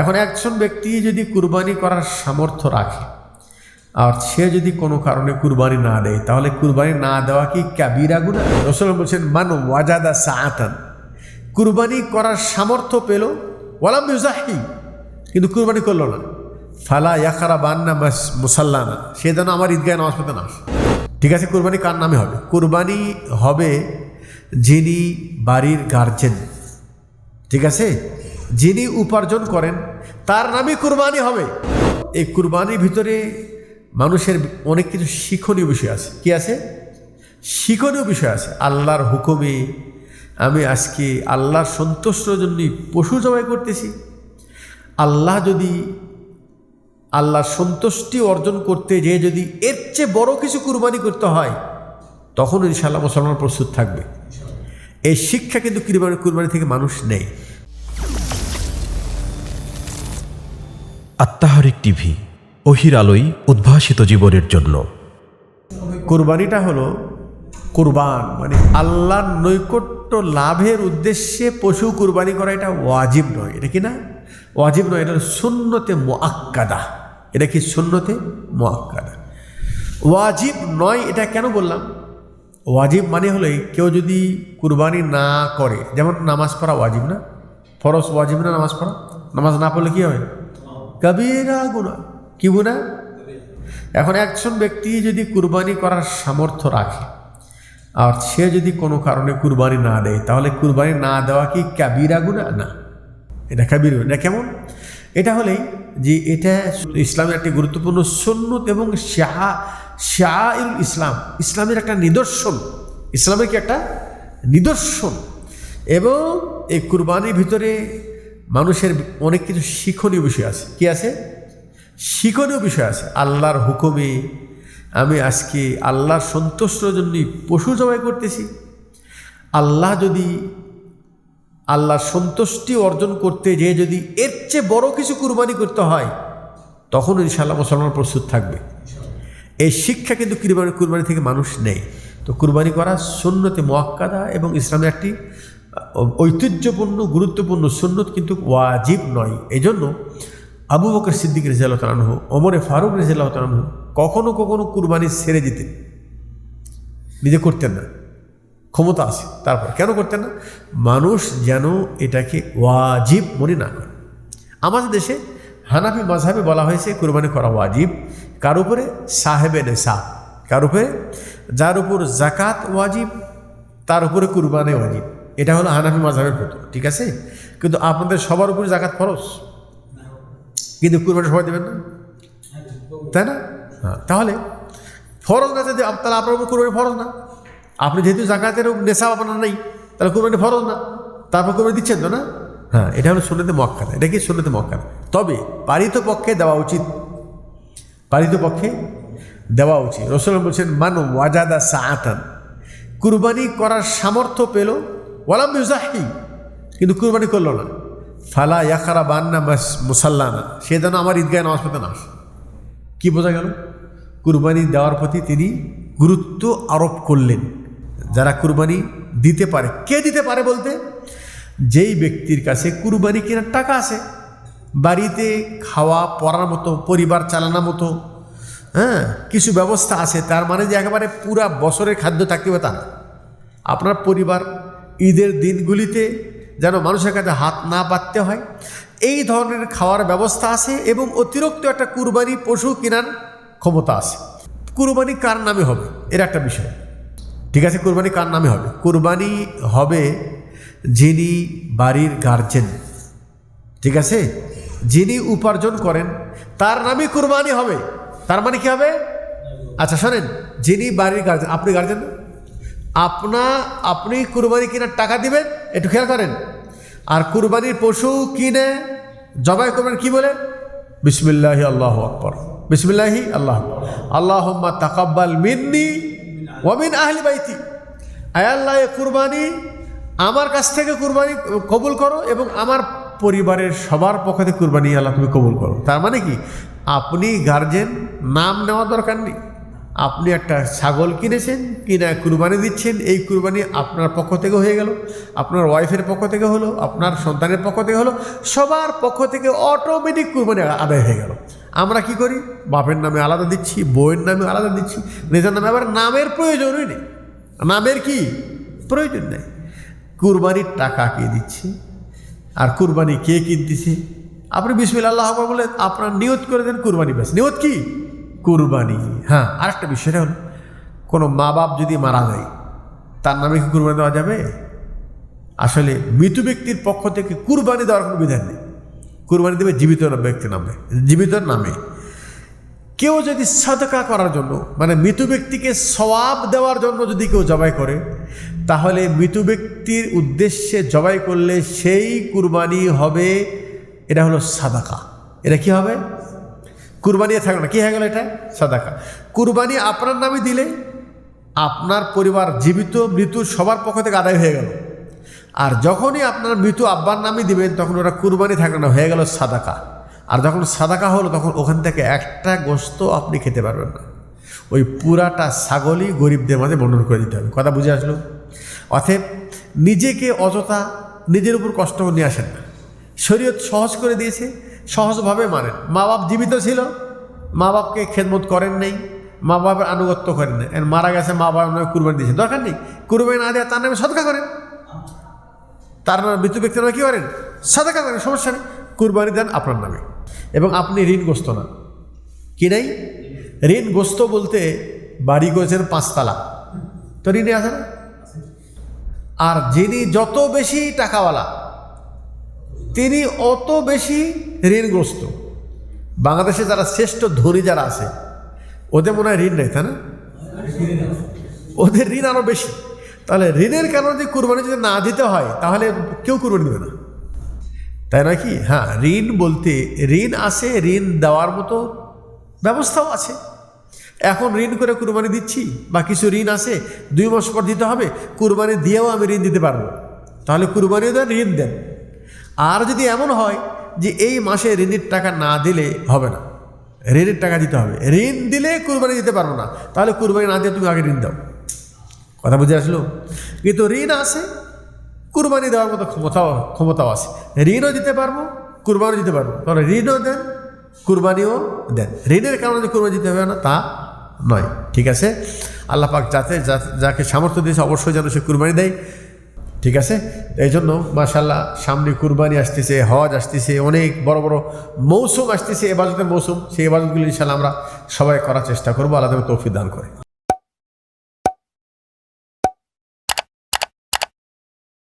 এখন একজন ব্যক্তি যদি কুরবানি করার সামর্থ্য রাখে, আর সে যদি কোনো কারণে কুরবানি না দেয়, তাহলে কুরবানি না দেওয়া কি ক্যাবিরা গুণা রসুল বলছেন, মান ওয়াজাদা সাহাতান কুরবানি করার সামর্থ্য পেল, ওয়ালাম ইউজাহি কিন্তু কুরবানি করল না। ফালা ইয়াকারা বান্না মাস মুসাল্লানা সে যেন আমার ঈদগায় নামাজ পড়তে না ঠিক আছে, কুরবানি কার নামে হবে? কুরবানি হবে যিনি বাড়ির গার্জেন ঠিক আছে? যিনি উপার্জন করেন, তার নামই কুরবানি হবে। এই কুরবানির ভিতরে মানুষের অনেক কিছু শিক্ষণীয় বিষয় আছে। কি আছে? শিক্ষণীয় বিষয় আছে। আল্লাহর হুকুমে আমি আজকে আল্লাহর সন্তুষ্টর জন্য পশু জবাই করতেছি। আল্লাহ যদি আল্লাহর সন্তুষ্টি অর্জন করতে যে যদি এর চেয়ে বড় কিছু কুরবানি করতে হয়, তখন ইনশাআল্লাহ মুসলমান প্রস্তুত থাকবে। এই শিক্ষা কিন্তু কুরবানি কুরবানি থেকে মানুষ নেই আত্মাহারিক টিভি, অহির আলোয় উদ্ভাসিত জীবনের জন্য। কোরবানিটা হলো কোরবান মানে আল্লাহর নৈকট্য লাভের উদ্দেশ্যে পশু কুরবানি করা এটা ওয়াজিব নয়। এটা কি না? ওয়াজিব নয়, এটা শূন্যতে মোয়াক্কাদা এটা কি সুন্নতে? মোয়াক্কাদা ওয়াজিব নয়, এটা কেন বললাম? ওয়াজিব মানে হলো কেউ যদি কুরবানি না করে, যেমন নামাজ পড়া ওয়াজিব না? ফরজ ওয়াজিব না নামাজ পড়া? নামাজ না পড়লে কী হয়? কবিরা গুণা। কি গুণা? এখন একজন ব্যক্তি যদি কুরবানি করার সামর্থ্য রাখে, আর সে যদি কোনো কারণে কুরবানি না দেয়, তাহলে কুরবানি না দেওয়া কি কাবিরা গুণা? না। এটা কাবির। এটা কেমন? এটা হলেই যে এটা ইসলামের একটি গুরুত্বপূর্ণ সুন্নত এবং শাহ শাহ ইসলাম। ইসলামের একটা নিদর্শন। ইসলামের কি একটা নিদর্শন? এবং এই কুরবানির ভিতরে মানুষের অনেক কিছু শিক্ষণীয় বিষয় আছে। কি আছে? শিক্ষণীয় বিষয় আছে। আল্লাহর হুকুমে আমি আজকে আল্লাহর সন্তুষ্টর জন্যই পশু জবাই করতেছি। আল্লাহ যদি আল্লাহর সন্তুষ্টি অর্জন করতে যে যদি এর চেয়ে বড় কিছু কুরবানি করতে হয়, তখন ইনশাআল্লাহ মুসলমান প্রস্তুত থাকবে। এই শিক্ষা কিন্তু কুরবানি কুরবানি থেকে মানুষ নেই তো কুরবানি করা সুন্নতে মোয়াক্কাদা এবং ইসলামের একটি ঐতিহ্যপূর্ণ, গুরুত্বপূর্ণ সুন্নত কিন্তু ওয়াজিব নয়। এই জন্য আবু বকর সিদ্দিক রেজাল্লাহ তালানহ ওমরে ফারুক রেজাল্লাহ তালানহ কখনো কখনো কুরবানি ছেড়ে দিতেন। নিজে করতেন না। ক্ষমতা আছে, তারপর কেন করতেন না? মানুষ যেন এটাকে ওয়াজিব মনে না করে। আমাদের দেশে হানাফি মাঝহাবে বলা হয়েছে, কুরবানি করা ওয়াজিব। কার উপরে? সাহেবে নেশা কার উপরে? যার উপর জাকাত ওয়াজিব, তার উপরে কুরবানি ওয়াজিব। এটা হলো হানাফি মাঝহাবের ফটো ঠিক আছে? কিন্তু আপনাদের সবার উপরে জাকাত ফরজ? কিন্তু কুরবানি সবাই দেবেন না? তাই না? হ্যাঁ তাহলে ফরজ না যদি তাহলে আপনার উপর কুরবানি ফরজ না। আপনি যেহেতু জাকাতের নেশা আপনার নেই, তাহলে কুরবানি ফরজ না। তারপর কুরবানি দিচ্ছেন তো না? হ্যাঁ এটা হলো সুন্নতে মক্কা এটা কি সুন্নতে মক্কা তবে পারিত পক্ষে দেওয়া উচিত। পারিত পক্ষে দেওয়া উচিত। রসুল বলছেন, মান ওয়াজাদা সাহাতান কুরবানি করার সামর্থ্য পেল ওয়ালাম ইউজাহি কিন্তু কুরবানি করল না। ফালা ইয়াকারা বান্না মাস মুসাল্লানা। সে যেন আমার ঈদগায় নামাজ পড়তে না। কি বোঝা গেল? কুরবানি দেওয়ার প্রতি তিনি গুরুত্ব আরোপ করলেন। যারা কুরবানি দিতে পারে। কে দিতে পারে বলতে? যেই ব্যক্তির কাছে কুরবানি কেনার টাকা আছে, বাড়িতে খাওয়া, পড়ার মতো, পরিবার চালানোর মতো হ্যাঁ কিছু ব্যবস্থা আছে, তার মানে যে একেবারে পুরা বছরের খাদ্য থাকতে হবে তা আপনার পরিবার ঈদের দিনগুলিতে যেন মানুষের কাছে হাত না পাততে হয়। এই ধরনের খাওয়ার ব্যবস্থা আছে এবং অতিরিক্ত একটা কুরবানি পশু কেনার ক্ষমতা আছে। কুরবানি কার নামে হবে? এর একটা বিষয়। ঠিক আছে, কুরবানি কার নামে হবে? কুরবানি হবে যিনি বাড়ির গার্জেন ঠিক আছে? যিনি উপার্জন করেন, তার নামই কুরবানি হবে। তার মানে কি হবে? আচ্ছা শোনেন, যিনি বাড়ির গার্জেন আপনি গার্জেন না? আপনা আপনি কুরবানি কেনার টাকা দিবেন, একটু খেয়াল করেন। আর কুরবানির পশু কিনে জবাই করবেন কি বলে? বিসমিল্লাহি আল্লাহ আকবর। বিসমিল্লাহি আল্লাহ আল্লাহ তাকাব্বাল মিন্নি ওয়ামিন আহলি বাইতি। আয় আল্লাহ, এ কুরবানি আমার কাছ থেকে কুরবানি কবুল করো এবং আমার পরিবারের সবার পক্ষ থেকে কুরবানি আল্লাহ তুমি কবুল করো। তার মানে কি? আপনি গার্জেন নাম নেওয়া দরকার নেই। আপনি একটা ছাগল কিনেছেন, কিনা কুরবানি দিচ্ছেন, এই কুরবানি আপনার পক্ষ থেকে হয়ে গেল, আপনার ওয়াইফের পক্ষ থেকে হলো, আপনার সন্তানের পক্ষ থেকে হলো, সবার পক্ষ থেকে অটোমেটিক কুরবানি আদায় হয়ে গেল। আমরা কি করি? বাপের নামে আলাদা দিচ্ছি বইয়ের নামে আলাদা দিচ্ছি, নিজের নামে আবার নামের প্রয়োজনই নেই। নামের কি? প্রয়োজন নেই। কুরবানির টাকা কে দিচ্ছে? আর কুরবানি কে কিনতেছে? আপনি বিসমিল আল্লাহ বলে আপনার নিয়ত করে দেন কুরবানি ব্যাস। নিয়ত কি? কুরবানি। হ্যাঁ আরেকটা বিষয়টা হলো, কোনো মা বাপ যদি মারা যায়, তার নামে কি কুরবানি দেওয়া যাবে? আসলে মৃত ব্যক্তির পক্ষ থেকে কুরবানি দেওয়ার কোনো বিধান নেই। কুরবানি দেবে জীবিত ব্যক্তির নামে জীবিতর নামে। কেউ যদি সাদকা করার জন্য মানে মৃত ব্যক্তিকে সওয়াব দেওয়ার জন্য যদি কেউ জবাই করে, তাহলে মৃত ব্যক্তির উদ্দেশ্যে জবাই করলে সেই কুরবানি হবে, এটা হলো সাদাকা। এটা কি হবে? কুরবানি থাকবে না। কী হয়ে গেলো এটা? সাদাকা। কুরবানি আপনার নামে দিলে আপনার পরিবার জীবিত, মৃত্যু সবার পক্ষ থেকে আদায় হয়ে গেল। আর যখনই আপনার মৃত আব্বার নামে দিবেন, তখন ওটা কুরবানি থাকবে না, হয়ে গেল সাদাকা। আর যখন সাদাকা হলো, তখন ওখান থেকে একটা গোস্ত আপনি খেতে পারবেন না। ওই পুরাটা ছাগলই গরিবদের মাঝে বন্টন করে দিতে হবে। কথা বুঝে আসলো? অতএব নিজেকে অযথা নিজের উপর কষ্ট নিয়ে আসেন না। শরীয়ত সহজ করে দিয়েছে সহজভাবে মানেন মা বাপ জীবিত ছিল, মা বাপকে খেদমত করেন নেই, মা বাবার আনুগত্য করেন নাই। আর মারা গেছে, মা বাবার নামে কুরবানি দিয়েছে দরকার নেই, কুরবানি না দেওয়া তার নামে সদকা করেন। তার নামে মৃত্যু ব্যক্তির নামে কী করেন? সাদাকা করেন, সমস্যা নেই। কুরবানি দেন আপনার নামে। এবং আপনি ঋণগ্রস্ত না। কি নেই? ঋণগ্রস্ত বলতে বাড়ি করেছেন পাঁচতলা। তো ঋণে আছে না? আর যিনি যত বেশি টাকাওয়ালা, তিনি অত বেশি ঋণগ্রস্ত। বাংলাদেশে যারা শ্রেষ্ঠ ধনী যারা আছে, ওদের মনে হয় ঋণ নেই, তাই না? ওদের ঋণ আরও বেশি। তাহলে ঋণের কারণে যদি কুরবানি যদি না দিতে হয়, তাহলে কেউ কুরবানি দেবে না। তাই নয় কি? হ্যাঁ ঋণ বলতে, ঋণ আছে, ঋণ দেওয়ার মতো ব্যবস্থাও আছে। এখন ঋণ করে কুরবানি দিচ্ছি, বা কিছু ঋণ আছে, দুই মাস পর দিতে হবে, কুরবানি দিয়েও আমি ঋণ দিতে পারব। তাহলে কুরবানিও দেন, ঋণ দেন। আর যদি এমন হয় যে এই মাসে ঋণের টাকা না দিলে হবে না। ঋণের টাকা দিতে হবে। ঋণ দিলে কুরবানি দিতে পারব না। তাহলে কুরবানি না দিয়ে তুমি আগে ঋণ দাও। কথা বুঝে আসলো? কিন্তু ঋণ আছে, কুরবানি দেওয়ার মতো ক্ষমতাও ক্ষমতাও আছে। ঋণও দিতে পারব, কুরবানিও দিতে পারব। তাহলে ঋণও দেন, কুরবানিও দেন। ঋণের কারণে যে কুরবানি দিতে হবে না, তা নয়। ঠিক আছে? আল্লাহ পাক যাতে যাকে সামর্থ্য দিয়েছে, অবশ্যই যেন সে কুরবানি দেয়। ঠিক আছে? এই জন্য মাশাল্লাহ সামনে কুরবানি আসতেছে, হজ আসতেছে, অনেক বড় বড় মৌসুম আসতেছে এবাজতের মৌসুম, সেই এবাজতগুলি ইনশাল্লাহ আমরা সবাই করার চেষ্টা করব। আলাদা তৌফিক দান করে।